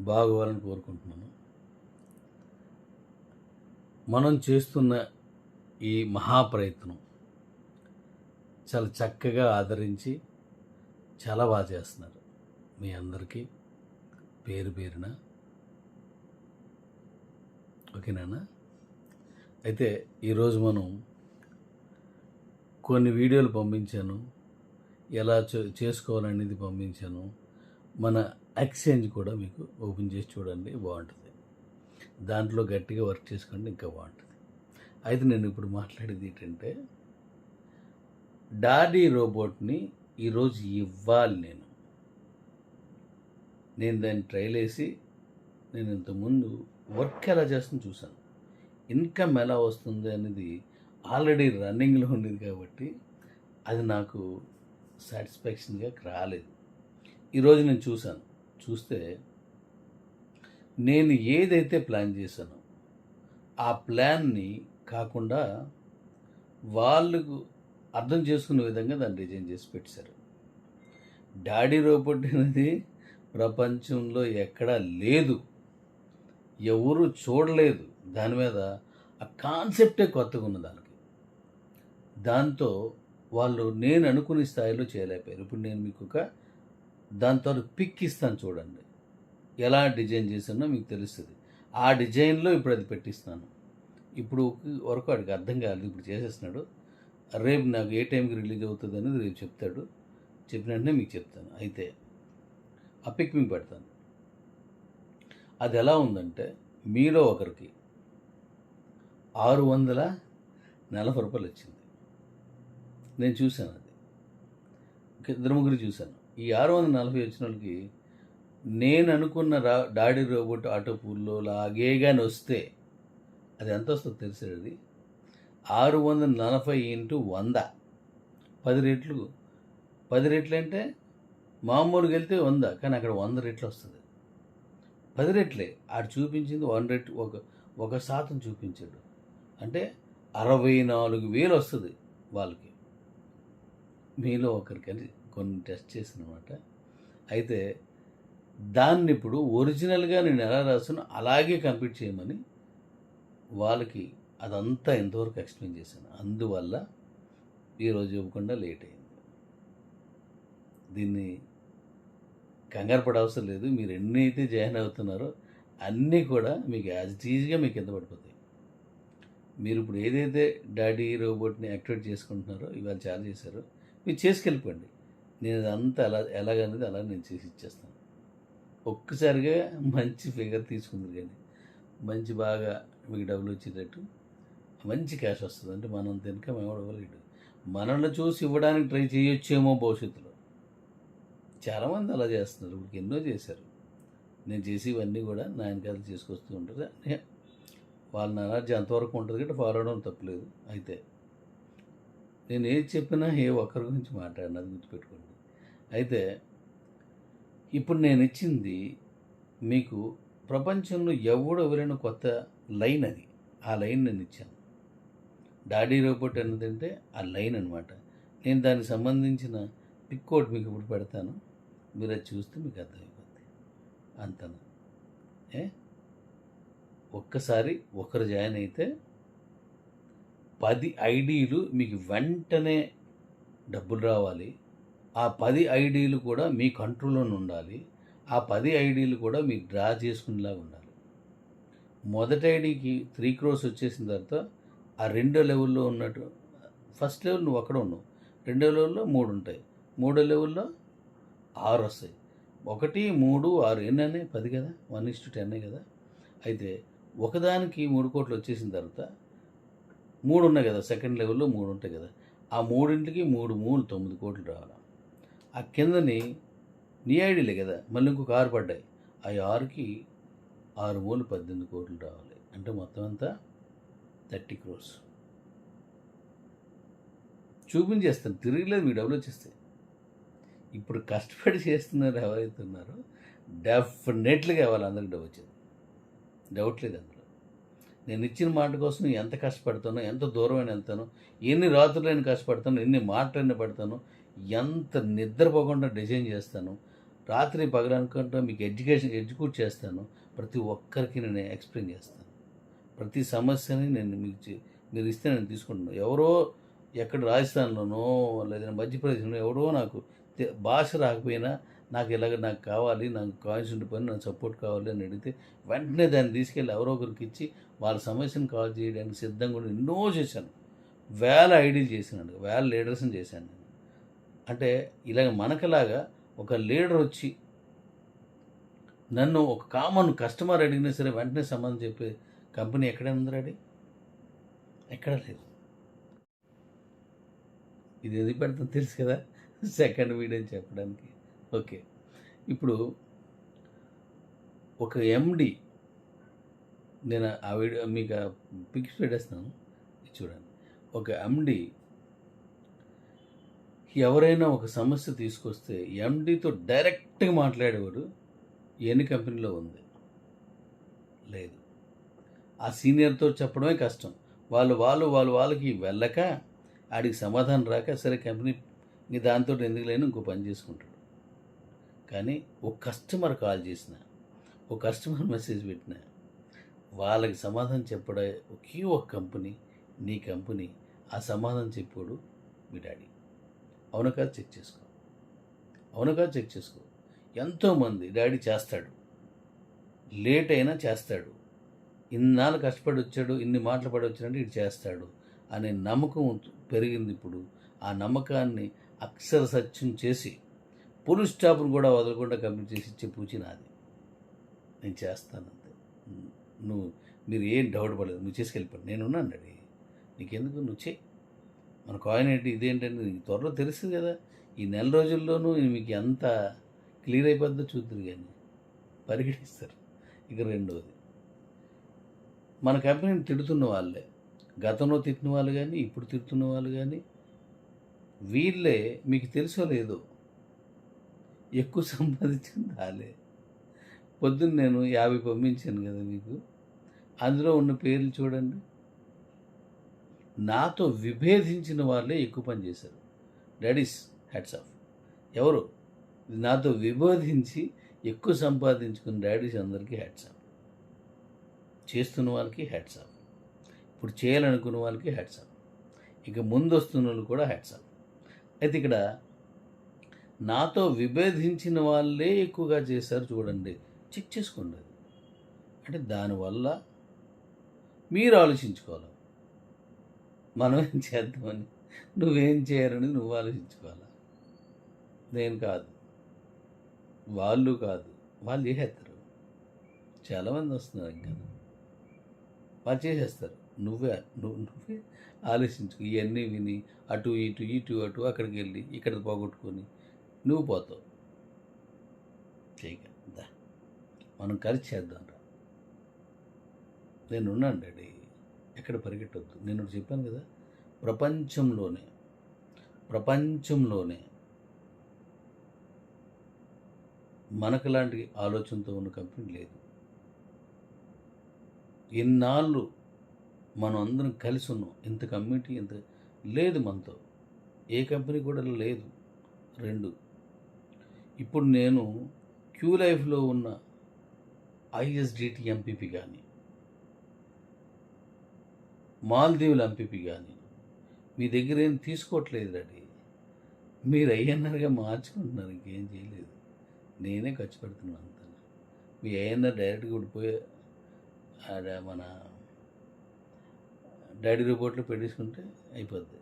బాగోవాలని కోరుకుంటున్నాను. మనం చేస్తున్న ఈ మహాప్రయత్నం చాలా చక్కగా ఆదరించి చాలా బాగా చేస్తున్నారు. మీ అందరికీ పేరు పేరున. ఓకేనా అయితే ఈరోజు మనం కొన్ని వీడియోలు పంపించాను. ఎలా చే- చేసుకోవాలనేది పంపించాను. మన ఎక్స్చేంజ్ కూడా మీకు ఓపెన్ చేసి చూడండి బాగుంటుంది. దాంట్లో గట్టిగా వర్క్ చేసుకోండి ఇంకా బాగుంటుంది. అయితే నేను ఇప్పుడు మాట్లాడేది ఏంటంటే డాడీ రోబోట్ని ఈరోజు ఇవ్వాలి నేను. నేను దాన్ని ట్రైల్ వేసి నేను ఇంతకుముందు వర్క్ ఎలా చేస్తుందో చూశాను. ఇన్కమ్ ఎలా వస్తుంది అనేది ఆల్రెడీ రన్నింగ్లో ఉండేది కాబట్టి అది నాకు సాటిస్ఫాక్షన్గా రాలేదు. ఈరోజు నేను చూశాను. చూస్తే నేను ఏదైతే ప్లాన్ చేశానో ఆ ప్లాన్ని కాకుండా వాళ్ళకు అర్థం చేసుకునే విధంగా దాన్ని డిజైన్ చేసి పెట్టారు డాడీ రోబోట్ అనేది ప్రపంచంలో ఎక్కడా లేదు. ఎవరు చూడలేదు. దాని మీద ఆ కాన్సెప్టే కొత్తగా ఉన్న దానికి. దాంతో వాళ్ళు నేను అనుకునే స్థాయిలో చేయలేకపోయారు. ఇప్పుడు నేను మీకు ఒక దాంతో పిక్ ఇస్తాను చూడండి. ఎలా డిజైన్ చేశానో మీకు తెలుస్తుంది. ఆ డిజైన్లో ఇప్పుడు అది పెట్టిస్తాను. ఇప్పుడు వరకు వాడికి అర్థం కాలేదు. ఇప్పుడు చేసేస్తున్నాడు. రేపు నాకు ఏ టైంకి రిలీజ్ అవుతుంది అనేది రేపు చెప్తాడు. చెప్పిన వెంటనే మీకు చెప్తాను. అయితే ఆ పిక్ మీకు పెడతాను. అది ఎలా ఉందంటే మీలో ఒకరికి ఆరు వందల నలభై రూపాయలు వచ్చింది. నేను చూశాను అది. ఇద్దరు ముగ్గురు చూశాను. ఈ ఆరు వందల నలభై వచ్చిన వాళ్ళకి నేను అనుకున్న రా డాడీ రోబోట్ ఆటో పూల్లో లాగేగానే వస్తే అది ఎంత వస్తుందో తెలిసాడు అది? ఆరు వందల నలభై ఇంటూ వంద. పది రెట్లు. పది రెట్లు అంటే మామూలుగా వెళ్తే వంద కానీ అక్కడ వంద రెట్లు వస్తుంది. పది రెట్లే. ఆడు చూపించింది వన్ రెట్ ఒక ఒక శాతం చూపించాడు. అంటే అరవై నాలుగు వేలు వస్తుంది వాళ్ళకి. మీలో ఒకరికి అని కొన్ని టెస్ట్ చేసిన అనమాట అయితే దాన్ని ఇప్పుడు ఒరిజినల్గా నేను ఎలా రాసానో అలాగే కంప్లీట్ చేయమని వాళ్ళకి అదంతా ఎంతవరకు ఎక్స్ప్లెయిన్ చేశాను. అందువల్ల ఈరోజు ఇవ్వకుండా లేట్ అయింది. దీన్ని కంగారు పడవసరం అవసరం లేదు. మీరు ఎన్ని అయితే జాయిన్ అవుతున్నారో అన్నీ కూడా మీకు యాజ్ ఈజీగా మీకు కింద పడిపోతాయి. మీరు ఇప్పుడు ఏదైతే డాడీ రోబోట్ని యాక్టివేట్ చేసుకుంటున్నారో ఇవాళ చాలా చేశారో. మీరు చేసుకెళ్ళిపోండి. నేను అదంతా ఎలా ఎలాగనేది అలా నేను చేసి ఇచ్చేస్తాను. ఒక్కసారిగా మంచి ఫిగర్ తీసుకుంది కానీ మంచి బాగా మీకు డబ్బులు వచ్చేటట్టు మంచి క్యాష్ వస్తుంది. అంటే మనం తినక మేము మనల్ని చూసి ఇవ్వడానికి ట్రై చేయొచ్చేమో భవిష్యత్తులో. చాలామంది అలా చేస్తున్నారు. ఇప్పుడు ఎన్నో చేశారు. నేను చేసి ఇవన్నీ కూడా నా వెనకాల చేసుకొస్తూ ఉంటారు. వాళ్ళ నారాజ్యం ఎంతవరకు ఉంటుంది కాబట్టి ఫాలో అవడం తప్పలేదు అయితే నేను ఏది చెప్పినా ఏ ఒక్కరి గురించి మాట్లాడిన అది గుర్తుపెట్టుకోండి. అయితే ఇప్పుడు నేను ఇచ్చింది మీకు ప్రపంచంలో ఎవడు ఎవరైనా కొత్త లైన్ అది. ఆ లైన్ నేను ఇచ్చాను డాడీ రోబోట్ అన్నదంటే ఆ లైన్ అనమాట నేను దానికి సంబంధించిన పిక్ కోడ్ మీకు ఇప్పుడు పెడతాను. మీరు అది చూస్తే మీకు అర్థమైపోద్ది. అంతను? ఏ? ఒక్కసారి ఒకరు జాయిన్ అయితే పది ఐడీలు మీకు వెంటనే డబ్బులు రావాలి. ఆ పది ఐడీలు కూడా మీ కంట్రోల్లోనే ఉండాలి. ఆ పది ఐడీలు కూడా మీరు డ్రా చేసుకునేలాగా ఉండాలి. మొదటి ఐడికి త్రీ క్రోర్స్ వచ్చేసిన తర్వాత ఆ రెండో లెవెల్లో ఉన్నట్టు ఫస్ట్ లెవెల్ నువ్వు అక్కడ ఉన్నావు. రెండో లెవెల్లో మూడు ఉంటాయి. మూడో లెవెల్లో ఆరు వస్తాయి. ఒకటి మూడు ఆరు ఎన్ని పది కదా? వన్ ఇస్ టు టెన్ కదా? అయితే ఒకదానికి మూడు కోట్లు వచ్చేసిన తర్వాత మూడు ఉన్నాయి కదా సెకండ్ లెవెల్లో మూడు ఉంటాయి కదా. ఆ మూడింటికి మూడు మూడు తొమ్మిది కోట్లు రావాలి? ఆ కిందని నీ ఐడీలే కదా మళ్ళీ ఇంకొక ఆరు పడ్డాయి. ఆ ఆరుకి ఆరు మూలు పద్దెనిమిది కోట్లు రావాలి. అంటే మొత్తం అంతా థర్టీ క్రోర్స్. చూపించేస్తాను తిరగలేదు మీ డబ్బులు వచ్చేస్తాయి. ఇప్పుడు కష్టపడి చేస్తున్నారు ఎవరైతే ఉన్నారో డెఫినెట్లీగా వాళ్ళందరికీ డబ్బు వచ్చేది. డౌట్ లేదు అందులో. నేను ఇచ్చిన మాట కోసం ఎంత కష్టపడతాను ఎంత దూరమైన వెళ్తాను ఎన్ని రాత్రులైన కష్టపడతాను ఎన్ని మాటలైనా పడతాను ఎంత నిద్రపోకుండా డిజైన్ చేస్తాను. రాత్రి పగలనుకుంటా మీకు ఎడ్యుకేషన్ ఎడ్యుకేట్ చేస్తాను. ప్రతి ఒక్కరికి నేను ఎక్స్ప్లెయిన్ చేస్తాను. ప్రతి సమస్యని నేను మీకు చే- మీరు ఇస్తే నేను తీసుకుంటున్నాను ఎవరో ఎక్కడ రాజస్థాన్లోనో లేదా మధ్యప్రదేశ్లో ఎవరో నాకు భాష రాకపోయినా నాకు ఇలాగ నాకు కావాలి నాకు కాయిన్స్ పని నాకు సపోర్ట్ కావాలి అని అడిగితే వెంటనే దాన్ని తీసుకెళ్ళి ఎవరో ఒకరికి ఇచ్చి వాళ్ళ సమస్యను కాల్ చేయడానికి సిద్ధంగా ఉండి ఎన్నో చేశాను. వేల ఐడీలు చేసినాడు వేల లీడర్స్ని చేశాను నేను. అంటే ఇలాగ మనకలాగా ఒక లీడర్ వచ్చి నన్ను ఒక కామన్ కస్టమర్ అడిగినా సరే వెంటనే సంబంధం చెప్పే కంపెనీ ఎక్కడైనా ఉందా రెడీ ఎక్కడ లేదు. ఇది ఎందుకు పెడతాం తెలుసు కదా? సెకండ్ వీడియో అని చెప్పడానికి. ఓకే. ఇప్పుడు ఒక ఎండి నేను ఆ వీడియో మీకు పిక్స్ పెట్టేస్తాను. చూడండి. ఒక ఎండి ఎవరైనా ఒక సమస్య తీసుకొస్తే ఎండితో డైరెక్ట్గా మాట్లాడేవాడు ఎన్ని కంపెనీలో ఉంది? లేదు. ఆ సీనియర్తో చెప్పడమే కష్టం. వాళ్ళు వాళ్ళు వాళ్ళు వాళ్ళకి వెళ్ళక ఆడికి సమాధానం రాక సరే కంపెనీ ఇంక దాంతో ఎందుకు లేని ఇంకో పని చేసుకుంటాడు. కానీ ఒక కస్టమర్ కాల్ చేసిన ఒక కస్టమర్ మెసేజ్ పెట్టినా వాళ్ళకి సమాధానం చెప్పడే ఒకే ఒక కంపెనీ నీ కంపెనీ ఆ సమాధానం చెప్పాడు మీ డాడీ. అవును కాదు? చెక్ చేసుకో. అవును కాదు? చెక్ చేసుకో. ఎంతోమంది డాడీ చేస్తాడు. లేట్ అయినా చేస్తాడు. ఇన్నాళ్ళు కష్టపడి వచ్చాడు ఇన్ని మాటలు పడి వచ్చాడంటే ఇది చేస్తాడు అనే నమ్మకం పెరిగింది ఇప్పుడు. ఆ నమ్మకాన్ని అక్షర సత్యం చేసి పోలీస్ స్టాఫ్ను కూడా వదలకుండా కంప్లీట్ చేసి ఇచ్చే పూచి నాది. నేను చేస్తాను అంతే. నువ్వు మీరు ఏం డౌట్ పడలేదు నువ్వు చేసుకెళ్ళిపోయి నేను ఉన్నాను నీకెందుకు? నువ్వు చేయి. మన కాయిన్ ఏంటి ఇదేంటంటే నీకు త్వరలో తెలుస్తుంది కదా. ఈ నెల రోజుల్లోనూ మీకు ఎంత క్లియర్ అయిపోద్దో చూద్దరు కానీ పరిగణిస్తారు. ఇక రెండవది మన కంపెనీని తిడుతున్న వాళ్ళే గతంలో తిట్టిన వాళ్ళు కానీ ఇప్పుడు తిడుతున్న వాళ్ళు కానీ వీళ్ళే మీకు తెలుసో లేదో ఎక్కువ సంపాదించింది వాళ్ళే. పొద్దున్న నేను యాభై పంపించాను కదా మీకు. అందులో ఉన్న పేర్లు చూడండి. నాతో విభేదించిన వాళ్ళే ఎక్కువ పని చేశారు. డాడీస్ హ్యాట్స్ ఆఫ్ ఎవరు? నాతో విభేదించి ఎక్కువ సంపాదించుకున్న డాడీస్ అందరికీ హ్యాట్స్ ఆఫ్ చేస్తున్న వాళ్ళకి హ్యాట్స్ ఆఫ్ ఇప్పుడు చేయాలనుకున్న వాళ్ళకి హ్యాట్స్ ఆఫ్ ఇక ముందు వస్తున్న వాళ్ళు కూడా హ్యాట్స్ ఆఫ్ అయితే ఇక్కడ నాతో విభేదించిన వాళ్ళే ఎక్కువగా చేశారు చూడండి. చెక్ చేసుకోండి. అది అంటే దానివల్ల మీరు ఆలోచించుకోవాలి. మనం ఏం చేద్దామని నువ్వేం చేయాలని నువ్వు ఆలోచించుకోవాలి. నేను కాదు. వాళ్ళు కాదు. వాళ్ళు చేసేస్తారు. చాలామంది వస్తున్నారు ఇంకా. వాళ్ళు చేసేస్తారు. నువ్వే నువ్వు నువ్వే ఆలోచించుకో. ఇవన్నీ విని అటు ఇటు ఇటు అటు అక్కడికి వెళ్ళి ఇక్కడ పోగొట్టుకొని నువ్వు పోతావు. చేయగల మనం కలిసి చేద్దాం రా. నేను ఉన్నాను డాడీ. ఎక్కడ పరిగెట్టొద్దు. నేను చెప్పాను కదా ప్రపంచంలోనే ప్రపంచంలోనే మనకు లాంటి ఆలోచనతో ఉన్న కంపెనీ లేదు. ఎన్నాళ్ళు మనం అందరం కలిసి ఉన్నాం. ఇంత కమ్యూనిటీ ఇంత లేదు మనతో. ఏ కంపెనీ కూడా లేదు. రెండు. ఇప్పుడు నేను క్యూ లైఫ్లో ఉన్న ఐఎస్డిటి ఎంపీపీ కానీ మాల్దీవుల ఎంపీపీ కానీ మీ దగ్గర ఏం తీసుకోవట్లేదు డాడీ. మీరు ఐఎన్ఆర్గా మార్చుకుంటున్నారు ఇంకేం చేయలేదు. నేనే ఖర్చు పెడుతున్నాను అంత. మీ ఐఎన్ఆర్ డైరెక్ట్గా ఊడిపోయే ఆడ మన డాడీ రిపోర్ట్లో పెట్టేసుకుంటే అయిపోద్ది.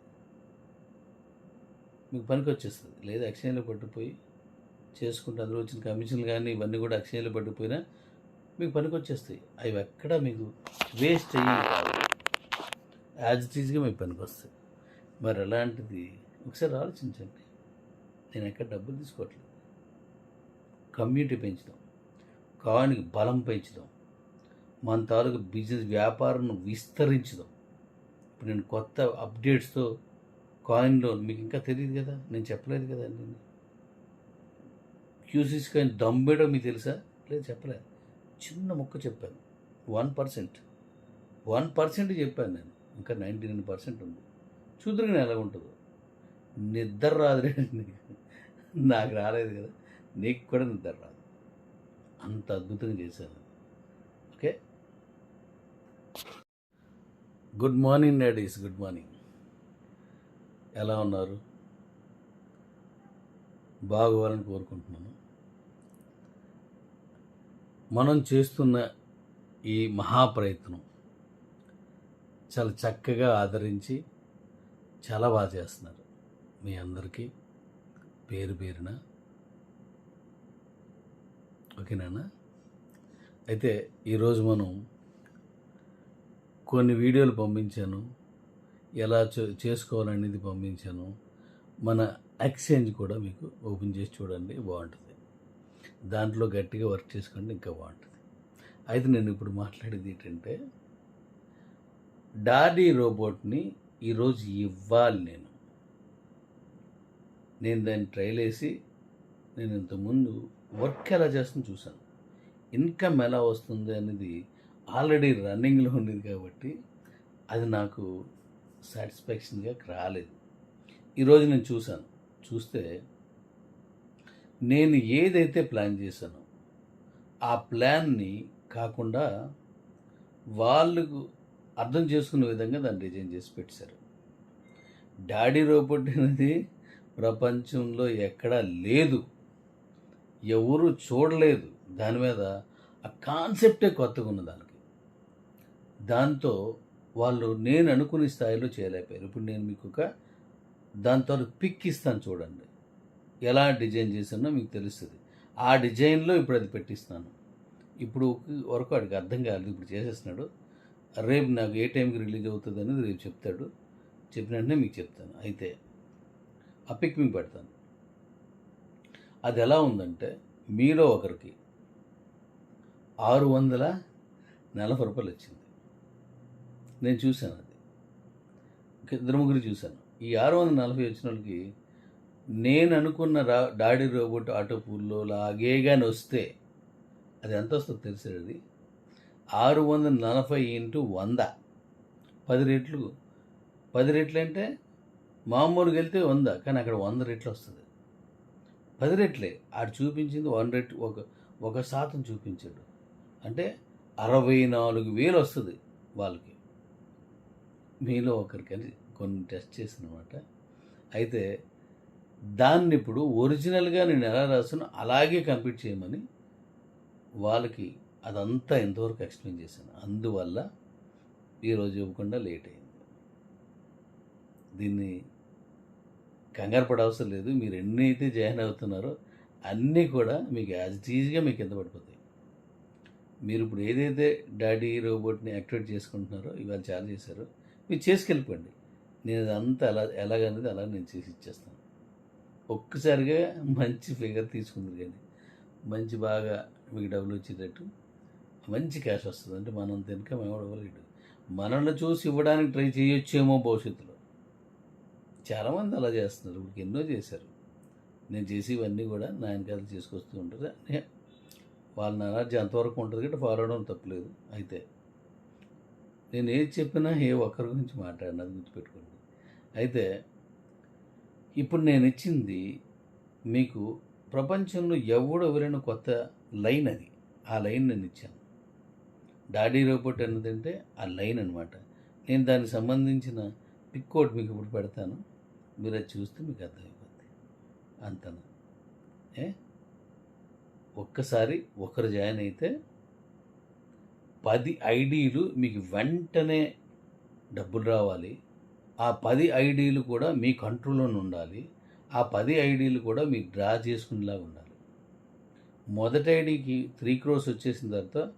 మీకు పనికి వచ్చేస్తుంది. లేదా అక్షయంలో పట్టుకుపోయి చేసుకుంటే అందులో వచ్చిన కమిషన్లు కానీ ఇవన్నీ కూడా అక్షయంలో పట్టుకుపోయినా మీకు పనికి వచ్చేస్తాయి అవి ఎక్కడ మీకు వేస్ట్ అయ్యి కాదు. యాజ్ ఇట్ ఈజ్గా మీకు పనికి వస్తాయి మరి అలాంటిది ఒకసారి ఆలోచించండి. నేను ఎక్కడ డబ్బులు తీసుకోవట్లేదు. కమ్యూనిటీ పెంచుదాం. కావానికి బలం పెంచుదాం. మన తాలూకు బిజినెస్ వ్యాపారం విస్తరించుదాం. ఇప్పుడు నేను కొత్త అప్డేట్స్తో కాయిన్లో మీకు ఇంకా తెలియదు కదా? నేను చెప్పలేదు కదా నేను క్యూసీస్ కాయిన్ దమ్మేయడం మీకు తెలుసా? లేదు చెప్పలేదు. చిన్న ముక్క చెప్పాను. One percent. వన్ పర్సెంట్ చెప్పాను నేను. ఇంకా నైంటీ నైన్ పర్సెంట్ ఉంది. చూద్దరికి ఎలా ఉంటుందో. నిద్ర రాదు నాకు రాలేదు కదా. నీకు కూడా నిద్ర రాదు. అంత అద్భుతంగా చేశాను. Okay? Good morning daddies good morning. ఎలా ఉన్నారు? బాగోవాలని కోరుకుంటున్నాను. మనం చేస్తున్న ఈ మహాప్రయత్నం చాలా చక్కగా ఆదరించి చాలా బాగా చేస్తున్నారు. మీ అందరికీ పేరు పేరున. ఓకేనా అయితే ఈరోజు మనం కొన్ని వీడియోలు పంపించాను. ఎలా చే- చేసుకోవాలనేది పంపించాను. మన ఎక్స్చేంజ్ కూడా మీకు ఓపెన్ చేసి చూడండి బాగుంటుంది. దాంట్లో గట్టిగా వర్క్ చేసుకోండి ఇంకా బాగుంటుంది. అయితే నేను ఇప్పుడు మాట్లాడేది ఏంటంటే డాడీ రోబోట్ని ఈరోజు ఇవ్వాలి నేను. నేను దాన్ని ట్రైల్ వేసి నేను ఇంతకుముందు వర్క్ ఎలా చేస్తుందో చూశాను. ఇన్కమ్ ఎలా వస్తుంది అనేది ఆల్రెడీ రన్నింగ్లో ఉండేది కాబట్టి అది నాకు సాటిస్ఫాక్షన్గా రాలేదు. ఈరోజు నేను చూశాను. చూస్తే నేను ఏదైతే ప్లాన్ చేశానో ఆ ప్లాన్ని కాకుండా వాళ్ళకు అర్థం చేసుకునే విధంగా దాన్ని డిజైన్ చేసి పెట్టారు. డాడీ రోబోట్ అనేది ప్రపంచంలో ఎక్కడా లేదు. ఎవరు చూడలేదు. దాని మీద ఆ కాన్సెప్టే కొత్తగా ఉన్న దానికి. దాంతో వాళ్ళు నేను అనుకునే స్థాయిలో చేయలేకపోయారు. ఇప్పుడు నేను మీకు ఒక దాని తర్వాత పిక్ ఇస్తాను చూడండి. ఎలా డిజైన్ చేశానో మీకు తెలుస్తుంది. ఆ డిజైన్లో ఇప్పుడు అది పెట్టిస్తాను. ఇప్పుడు వరకు వాడికి అర్థం కాలేదు ఇప్పుడు చేసేస్తున్నాడు. రేపు నాకు ఏ టైంకి రిలీజ్ అవుతుంది అనేది రేపు చెప్తాడు. చెప్పిన వెంటనే మీకు చెప్తాను. అయితే ఆ పిక్ మీకు పెడతాను. అది ఎలా ఉందంటే మీలో ఒకరికి ఆరు వందల నలభై రూపాయలు వచ్చింది. నేను చూశాను అది. ఇద్దరు ముగ్గురు చూశాను. ఈ ఆరు వందల నలభై వచ్చిన వాళ్ళకి నేను అనుకున్న రా డాడీ రోబోట్ ఆటో పూల్లో లాగే కానీ వస్తే అది ఎంత వస్తుందో తెలిసేది అది ఆరు వందల నలభై ఇంటూ వంద. పది రెట్లు. పది రెట్లు అంటే మామూలుగా వెళ్తే వంద కానీ అక్కడ వంద రెట్లు వస్తుంది. పది రెట్లే. ఆడు చూపించింది వన్ రెట్ ఒక ఒక శాతం చూపించాడు. అంటే అరవై నాలుగు వేలు వస్తుంది వాళ్ళకి. మీలో ఒకరికని కొన్ని టెస్ట్ చేసినమాట. అయితే దాన్ని ఇప్పుడు ఒరిజినల్గా నేను ఎలా రాసానో అలాగే కంప్లీట్ చేయమని వాళ్ళకి అదంతా ఎంతవరకు ఎక్స్ప్లెయిన్ చేశాను. అందువల్ల ఈరోజు ఇవ్వకుండా లేట్ అయింది. దీన్ని కంగారు పడవసరం లేదు. మీరు ఎన్ని అయితే జాయిన్ అవుతున్నారో అన్నీ కూడా మీకు యాజ్ ఈజీగా మీకు కింద పడిపోతాయి. మీరు ఇప్పుడు ఏదైతే డాడీ రోబోట్ని యాక్టివేట్ చేసుకుంటున్నారో ఇవాళ చాలా చేశారో. మీరు చేసుకెళ్ళిపోండి. నేను అదంతా ఎలా ఎలాగనేది అలా నేను చేసి ఇచ్చేస్తాను. ఒక్కసారిగా మంచి ఫిగర్ తీసుకుంది కానీ మంచి బాగా మీకు డబ్బులు వచ్చేటట్టు మంచి క్యాష్ వస్తుంది. అంటే మనం తినక మేము ఇవ్వలేడు మనల్ని చూసి ఇవ్వడానికి ట్రై చేయొచ్చేమో భవిష్యత్తులో. చాలామంది అలా చేస్తున్నారు. ఇప్పుడు ఎన్నో చేశారు. నేను చేసి ఇవన్నీ కూడా నా వెనకాల చేసుకొస్తూ ఉంటారు. నే- వాళ్ళ నారాజ్యం ఎంతవరకు ఉంటుంది కాబట్టి ఫాలో అవడం తప్పలేదు. అయితే నేను ఏది చెప్పినా ఏ ఒక్కరి గురించి మాట్లాడినా అది గుర్తుపెట్టుకోండి. అయితే ఇప్పుడు నేను ఇచ్చింది మీకు ప్రపంచంలో ఎవడు ఎవరైనా కొత్త లైన్ అది. ఆ లైన్ నేను ఇచ్చాను. డాడీ రోబోట్ అన్నదంటే ఆ లైన్ అనమాట నేను దానికి సంబంధించిన పిక్ కోడ్ మీకు ఇప్పుడు పెడతాను. మీరు అది చూస్తే మీకు అర్థమైపోద్ది. అంతను? ఏ? ఒక్కసారి ఒకరు జాయిన్ అయితే పది ఐడీలు మీకు వెంటనే డబ్బులు రావాలి. ఆ పది ఐడీలు కూడా మీ కంట్రోల్లోనే ఉండాలి. ఆ పది ఐడీలు కూడా మీకు డ్రా చేసుకునేలా ఉండాలి. మొదటి ఐడీకి త్రీ క్రోర్స్ వచ్చేసిన తర్వాత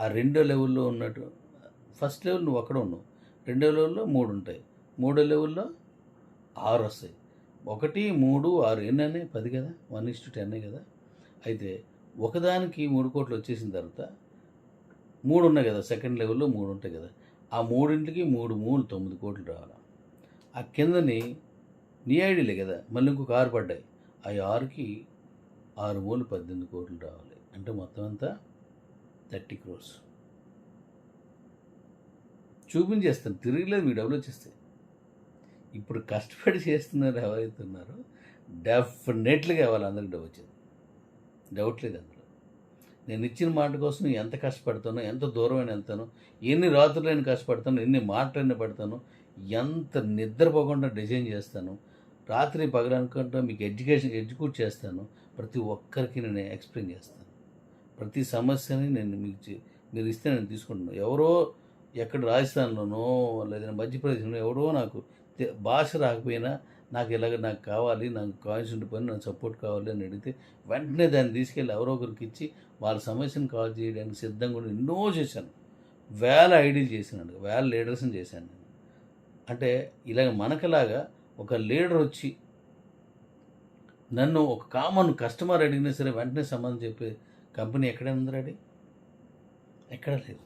ఆ రెండో లెవెల్లో ఉన్నట్టు ఫస్ట్ లెవెల్ నువ్వు అక్కడ ఉన్నావు. రెండో లెవెల్లో మూడు ఉంటాయి. మూడో లెవెల్లో ఆరు వస్తాయి. ఒకటి మూడు ఆరు ఎన్ని పది కదా? వన్ ఇస్ టు టెన్ కదా? అయితే ఒకదానికి మూడు కోట్లు వచ్చేసిన తర్వాత మూడు ఉన్నాయి కదా? సెకండ్ లెవెల్లో మూడు ఉంటాయి కదా? ఆ మూడింటికి మూడు మూడు తొమ్మిది కోట్లు రావాలి. ఆ కిందని నీ ఐడీలే కదా మళ్ళీ ఇంకొక ఆరు పడ్డాయి. ఆ ఆరుకి ఆరు మూడు పద్దెనిమిది కోట్లు రావాలి. అంటే మొత్తం అంతా థర్టీ క్రోర్స్. చూపించేస్తాను తిరిగిలేదు మీ డబ్బులు వచ్చేస్తాయి. ఇప్పుడు కష్టపడి చేస్తున్నారు ఎవరైతే ఉన్నారో డెఫినెట్లీగా అందరికి డబ్బు వచ్చింది. డౌట్ లేదు అందులో. నేను ఇచ్చిన మాట కోసం ఎంత కష్టపడతానో ఎంత దూరమైన వెళ్తాను ఎన్ని రాత్రులైన కష్టపడతాను ఎన్ని మాటలైనా పడతాను ఎంత నిద్రపోకుండా డిజైన్ చేస్తాను. రాత్రి పగలనుకుంటా మీకు ఎడ్యుకేషన్ ఎడ్యుకేట్ చేస్తాను. ప్రతి ఒక్కరికి నేను ఎక్స్ప్లెయిన్ చేస్తాను. ప్రతి సమస్యని నేను మీకు మీరు ఇస్తే నేను తీసుకుంటున్నాను. ఎవరో ఎక్కడ రాజస్థాన్లోనో లేదా మధ్యప్రదేశ్లో ఎవరో నాకు తె- భాష రాకపోయినా నాకు ఇలాగ నాకు కావాలి నాకు కాయిన్స్ ఉండిపోయిన నాకు సపోర్ట్ కావాలి అని అడిగితే వెంటనే దాన్ని తీసుకెళ్ళి ఎవరో ఒకరికి ఇచ్చి వాళ్ళ సమస్యను కాల్ చేయడానికి సిద్ధంగా ఎన్నో చేశాను. వేల ఐడీలు చేశాను. వేల లీడర్స్ని చేశాను నేను. అంటే ఇలాగ మనకలాగా ఒక లీడర్ వచ్చి నన్ను ఒక కామన్ కస్టమర్ అడిగినా సరే వెంటనే సంబంధం చెప్పే కంపెనీ ఎక్కడ ఉంది రెడీ ఎక్కడ లేదు.